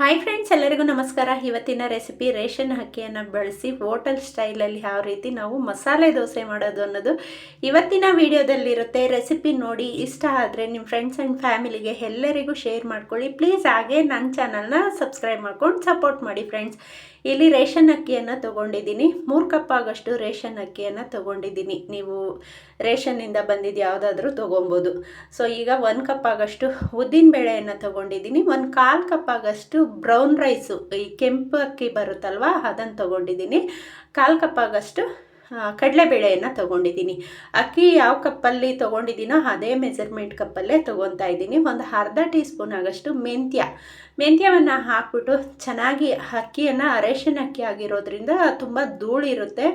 Hi friends ಎಲ್ಲರಿಗೂ ನಮಸ್ಕಾರ. ಇವತ್ತಿನ ರೆಸಿಪಿ ರೇಷನ್ ಅಕ್ಕಿಯನ್ನು ಬಳಸಿ ಹೋಟೆಲ್ ಸ್ಟೈಲಲ್ಲಿ ಯಾವ ರೀತಿ ನಾವು ಮಸಾಲೆ ದೋಸೆ ಮಾಡೋದು ಅನ್ನೋದು ಇವತ್ತಿನ ವಿಡಿಯೋದಲ್ಲಿರುತ್ತೆ ರೆಸಿಪಿ ನೋಡಿ ಇಷ್ಟ ಆದರೆ ನಿಮ್ಮ ಫ್ರೆಂಡ್ಸ್ ಆ್ಯಂಡ್ ಫ್ಯಾಮಿಲಿಗೆ ಎಲ್ಲರಿಗೂ ಶೇರ್ ಮಾಡ್ಕೊಳ್ಳಿ. ಪ್ಲೀಸ್ ಹಾಗೆ ನನ್ನ ಚಾನಲ್ನ ಸಬ್ಸ್ಕ್ರೈಬ್ ಮಾಡ್ಕೊಂಡು ಸಪೋರ್ಟ್ ಮಾಡಿ ಫ್ರೆಂಡ್ಸ್ ಇಲ್ಲಿ ರೇಷನ್ ಅಕ್ಕಿಯನ್ನು ತೊಗೊಂಡಿದ್ದೀನಿ. ಮೂರು ಕಪ್ ಆಗಷ್ಟು ರೇಷನ್ ಅಕ್ಕಿಯನ್ನು ತೊಗೊಂಡಿದ್ದೀನಿ. ನೀವು ರೇಷನ್ನಿಂದ ಬಂದಿದ್ದು ಯಾವುದಾದ್ರೂ ತೊಗೊಬೋದು. ಸೊ ಈಗ ಒಂದು ಕಪ್ ಆಗಷ್ಟು ಉದ್ದಿನ ಬೇಳೆಯನ್ನು ತೊಗೊಂಡಿದ್ದೀನಿ. ಒಂದು ಕಾಲು ಕಪ್ ಆಗಷ್ಟು ಬ್ರೌನ್ ರೈಸು, ಈ ಕೆಂಪು ಅಕ್ಕಿ ಬರುತ್ತಲ್ವ ಅದನ್ನು ತೊಗೊಂಡಿದ್ದೀನಿ. ಕಾಲು ಕಪ್ ಆಗಷ್ಟು ಕಡಲೆಬೇಳೆಯನ್ನು ತೊಗೊಂಡಿದ್ದೀನಿ. ಅಕ್ಕಿ ಯಾವ ಕಪ್ಪಲ್ಲಿ ತೊಗೊಂಡಿದ್ದೀನೋ ಅದೇ ಮೆಜರ್ಮೆಂಟ್ ಕಪ್ಪಲ್ಲೇ ತೊಗೊತಾ ಇದ್ದೀನಿ. ಒಂದು ಅರ್ಧ ಟೀ ಸ್ಪೂನ್ ಆಗಷ್ಟು ಮೆಂತ್ಯ. ಮೆಂತ್ಯವನ್ನು ಹಾಕ್ಬಿಟ್ಟು ಚೆನ್ನಾಗಿ ಅಕ್ಕಿಯನ್ನು ಅರೇಷನ್ ಅಕ್ಕಿ ಆಗಿರೋದ್ರಿಂದ ತುಂಬ ಧೂಳಿರುತ್ತೆ.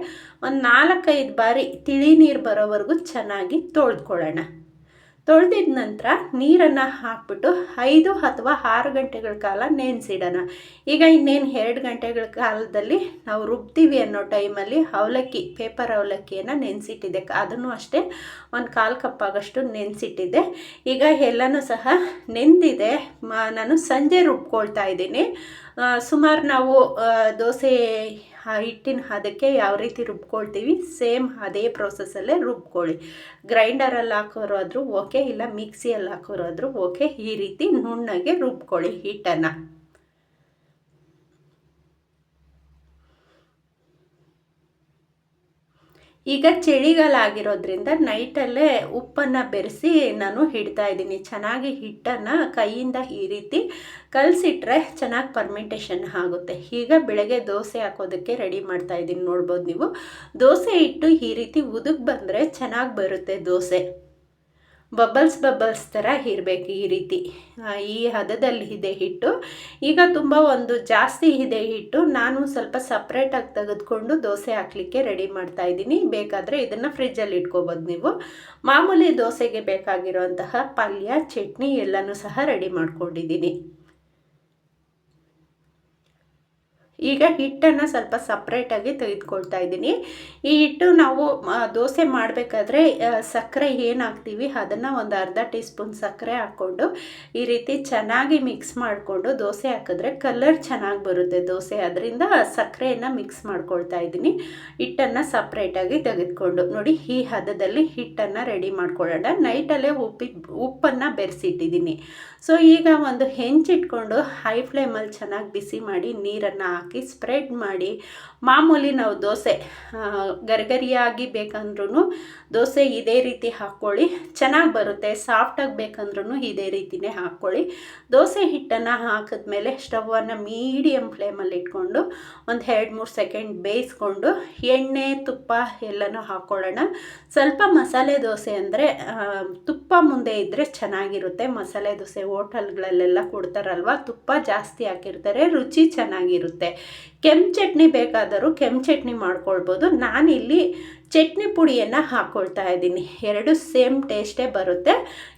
ಒಂದು ನಾಲ್ಕೈದು ಬಾರಿ ತಿಳಿ ನೀರು ಬರೋವರೆಗೂ ಚೆನ್ನಾಗಿ ತೊಳೆದ್ಕೊಳ್ಳೋಣ. ತೊಳೆದಿದ ನಂತರ ನೀರನ್ನು ಹಾಕ್ಬಿಟ್ಟು ಐದು ಅಥವಾ ಆರು ಗಂಟೆಗಳ ಕಾಲ ನೆನೆಸಿಡೋಣ. ಈಗ ಇನ್ನೇನು ಎರಡು ಗಂಟೆಗಳ ಕಾಲದಲ್ಲಿ ನಾವು ರುಬ್ತೀವಿ ಅನ್ನೋ ಟೈಮಲ್ಲಿ ಅವಲಕ್ಕಿ ಪೇಪರ್ ಅವಲಕ್ಕಿಯನ್ನು ನೆನೆಸಿಟ್ಟಿದ್ದೆ. ಅದನ್ನು ಅಷ್ಟೇ ಒಂದು ಕಾಲು ಕಪ್ ಆಗಷ್ಟು ನೆನೆಸಿಟ್ಟಿದ್ದೆ. ಈಗ ಎಲ್ಲನೂ ಸಹ ನೆಂದಿದೆ. ನಾನು ಸಂಜೆ ರುಬ್ಕೊಳ್ತಾ ಇದ್ದೀನಿ. ಸುಮಾರು ನಾವು ದೋಸೆ ಹಿಟ್ಟಿನ ಹದಕ್ಕೆ ಯಾವ ರೀತಿ ರುಬ್ಕೊಳ್ತೀವಿ, ಸೇಮ್ ಅದೇ ಪ್ರೊಸೆಸಲ್ಲೇ ರುಬ್ಕೊಳ್ಳಿ. ಗ್ರೈಂಡರಲ್ಲಿ ಹಾಕೋರಾದರೂ ಓಕೆ, ಇಲ್ಲ ಮಿಕ್ಸಿಯಲ್ಲಿ ಹಾಕೋರಾದರೂ ಓಕೆ, ಈ ರೀತಿ ನುಣ್ಣಗೆ ರುಬ್ಕೊಳ್ಳಿ ಹಿಟ್ಟನ್ನು. ಈಗ ಚಳಿಗಾಲ ಆಗಿರೋದ್ರಿಂದ ನೈಟಲ್ಲೇ ಉಪ್ಪನ್ನು ಬೆರೆಸಿ ನಾನು ಹಿಡ್ತಾ ಇದ್ದೀನಿ. ಚೆನ್ನಾಗಿ ಹಿಟ್ಟನ್ನು ಕೈಯಿಂದ ಈ ರೀತಿ ಕಲಸಿಟ್ರೆ ಚೆನ್ನಾಗಿ ಪರ್ಮೆಂಟೇಷನ್ ಆಗುತ್ತೆ. ಈಗ ಬೆಳಗ್ಗೆ ದೋಸೆ ಹಾಕೋದಕ್ಕೆ ರೆಡಿ ಮಾಡ್ತಾ ಇದ್ದೀನಿ ನೋಡ್ಬೋದು ನೀವು. ದೋಸೆ ಇಟ್ಟು ಈ ರೀತಿ ಉದುಗ್ ಬಂದರೆ ಚೆನ್ನಾಗಿ ಬರುತ್ತೆ ದೋಸೆ. ಬಬಲ್ಸ್ ಬಬಲ್ಸ್ ಥರ ಇರಬೇಕು ಈ ರೀತಿ. ಈ ಹದದಲ್ಲಿ ಇದೆ ಹಿಟ್ಟು. ಈಗ ತುಂಬ ಒಂದು ಜಾಸ್ತಿ ಇದೆ ಹಿಟ್ಟು. ನಾನು ಸ್ವಲ್ಪ ಸಪ್ರೇಟಾಗಿ ತೆಗೆದುಕೊಂಡು ದೋಸೆ ಹಾಕಲಿಕ್ಕೆ ರೆಡಿ ಮಾಡ್ತಾ ಇದ್ದೀನಿ. ಬೇಕಾದರೆ ಇದನ್ನು ಫ್ರಿಜ್ಜಲ್ಲಿ ಇಟ್ಕೋಬೋದು ನೀವು. ಮಾಮೂಲಿ ದೋಸೆಗೆ ಬೇಕಾಗಿರುವಂತಹ ಪಲ್ಯ, ಚಟ್ನಿ ಎಲ್ಲನೂ ಸಹ ರೆಡಿ ಮಾಡ್ಕೊಂಡಿದ್ದೀನಿ. ಈಗ ಹಿಟ್ಟನ್ನು ಸ್ವಲ್ಪ ಸಪ್ರೇಟಾಗಿ ತೆಗೆದುಕೊಳ್ತಾ ಇದ್ದೀನಿ. ಈ ಹಿಟ್ಟು ನಾವು ದೋಸೆ ಮಾಡಬೇಕಾದ್ರೆ ಸಕ್ಕರೆ ಏನು ಹಾಕ್ತೀವಿ ಅದನ್ನು ಒಂದು ಅರ್ಧ ಟೀ ಸ್ಪೂನ್ ಸಕ್ಕರೆ ಹಾಕ್ಕೊಂಡು, ಈ ರೀತಿ ಚೆನ್ನಾಗಿ ಮಿಕ್ಸ್ ಮಾಡಿಕೊಂಡು ದೋಸೆ ಹಾಕಿದ್ರೆ ಕಲರ್ ಚೆನ್ನಾಗಿ ಬರುತ್ತೆ ದೋಸೆ. ಅದರಿಂದ ಸಕ್ಕರೆಯನ್ನು ಮಿಕ್ಸ್ ಮಾಡ್ಕೊಳ್ತಾ ಇದ್ದೀನಿ. ಹಿಟ್ಟನ್ನು ಸಪ್ರೇಟಾಗಿ ತೆಗೆದುಕೊಂಡು. ನೋಡಿ, ಈ ಹದದಲ್ಲಿ ಹಿಟ್ಟನ್ನು ರೆಡಿ ಮಾಡ್ಕೊಳ್ಳೋಣ. ನೈಟಲ್ಲೇ ಉಪ್ಪಿ, ಉಪ್ಪನ್ನು ಬೆರೆಸಿಟ್ಟಿದ್ದೀನಿ. ಸೊ ಈಗ ಒಂದು ಹೆಂಚಿಟ್ಕೊಂಡು ಹೈ ಫ್ಲೇಮಲ್ಲಿ ಚೆನ್ನಾಗಿ ಬಿಸಿ ಮಾಡಿ ನೀರನ್ನು ಹಾಕಿ ಸ್ಪ್ರೆಡ್ ಮಾಡಿ, ಮಾಮೂಲಿ ನಾವು ದೋಸೆ ಗರಿಗರಿಯಾಗಿ ಬೇಕಂದ್ರೂ ದೋಸೆ ಇದೇ ರೀತಿ ಹಾಕ್ಕೊಳ್ಳಿ. ಚೆನ್ನಾಗಿ ಬರುತ್ತೆ ಸಾಫ್ಟಾಗಿ ಬೇಕಂದ್ರೂ ಇದೇ ರೀತಿಯೇ ಹಾಕ್ಕೊಳ್ಳಿ. ದೋಸೆ ಹಿಟ್ಟನ್ನು ಹಾಕಿದ್ಮೇಲೆ ಸ್ಟವನ್ನು ಮೀಡಿಯಮ್ ಫ್ಲೇಮಲ್ಲಿ ಇಟ್ಕೊಂಡು ಒಂದು ಎರಡು ಮೂರು ಸೆಕೆಂಡ್ ಬೇಯಿಸ್ಕೊಂಡು ಎಣ್ಣೆ, ತುಪ್ಪ ಎಲ್ಲನೂ ಹಾಕ್ಕೊಳ್ಳೋಣ. ಸ್ವಲ್ಪ ಮಸಾಲೆ ದೋಸೆ ಅಂದರೆ ಮುಂದೆ ಇದ್ದರೆ ಚೆನ್ನಾಗಿರುತ್ತೆ. ಮಸಾಲೆ ದೋಸೆ ಹೋಟೆಲ್ಗಳಲ್ಲೆಲ್ಲ ಕೊಡ್ತಾರಲ್ವ? ತುಪ್ಪ ಜಾಸ್ತಿ ಹಾಕಿರ್ತಾರೆ, ರುಚಿ ಚೆನ್ನಾಗಿರುತ್ತೆ. ಕೆಂಪು ಚಟ್ನಿ ಬೇಕಾದರೂ ಕೆಂಪು ಚಟ್ನಿ ಮಾಡ್ಕೊಳ್ಬೋದು. ನಾನಿಲ್ಲಿ ಚಟ್ನಿ ಪುಡಿಯನ್ನು ಹಾಕ್ಕೊಳ್ತಾ ಇದ್ದೀನಿ. ಎರಡು ಸೇಮ್ ಟೇಸ್ಟೇ ಬರುತ್ತೆ.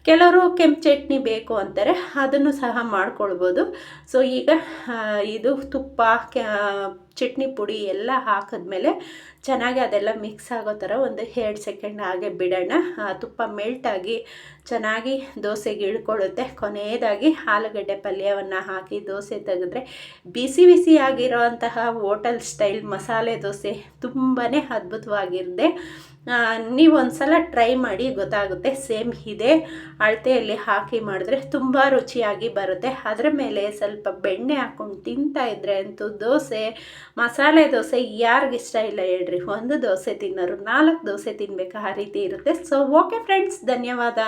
ಕೆಲವರು ಕೆಂಪು ಚಟ್ನಿ ಬೇಕು ಅಂತಾರೆ, ಅದನ್ನು ಸಹ ಮಾಡ್ಕೊಳ್ಬೋದು. ಸೊ ಈಗ ಇದು ತುಪ್ಪ ಚಟ್ನಿ ಪುಡಿ ಎಲ್ಲ ಹಾಕಿದ್ಮೇಲೆ ಚೆನ್ನಾಗಿ ಅದೆಲ್ಲ ಮಿಕ್ಸ್ ಆಗೋ ಥರ ಒಂದು ಎರಡು ಸೆಕೆಂಡ್ ಹಾಗೆ ಬಿಡೋಣ. ತುಪ್ಪ ಮೆಲ್ಟಾಗಿ ಚೆನ್ನಾಗಿ ದೋಸೆಗೆ ಇಳ್ಕೊಳ್ಳುತ್ತೆ. ಕೊನೆಯದಾಗಿ ಆಲೂಗಡ್ಡೆ ಪಲ್ಯವನ್ನು ಹಾಕಿ ದೋಸೆ ತೆಗೆದ್ರೆ ಬಿಸಿ ಬಿಸಿಯಾಗಿರೋ ಅಂತಹ ಹೋಟೆಲ್ ಸ್ಟೈಲ್ ಮಸಾಲೆ ದೋಸೆ ತುಂಬಾ ಅದ್ಭುತವಾಗಿರುತ್ತೆ. ನೀವು ಒಂದು ಸಲ ಟ್ರೈ ಮಾಡಿ ಗೊತ್ತಾಗುತ್ತೆ. ಸೇಮ್ ಇದೆ. ಅಳತೆಯಲ್ಲಿ ಹಾಕಿ ಮಾಡಿದ್ರೆ ತುಂಬ ರುಚಿಯಾಗಿ ಬರುತ್ತೆ. ಅದರ ಮೇಲೆ ಸ್ವಲ್ಪ ಬೆಣ್ಣೆ ಹಾಕ್ಕೊಂಡು ತಿಂತಾ ಇದ್ರೆ ಅಂತೂ ದೋಸೆ, ಮಸಾಲೆ ದೋಸೆ ಯಾರಿಗಿಷ್ಟ ಇಲ್ಲ ಹೇಳ್ರಿ. ಒಂದು ದೋಸೆ ತಿನ್ನೋರು ನಾಲ್ಕು ದೋಸೆ ತಿನ್ಬೇಕು ಆ ರೀತಿ ಇರುತ್ತೆ. ಸೊ ಓಕೆ ಫ್ರೆಂಡ್ಸ್ ಧನ್ಯವಾದ.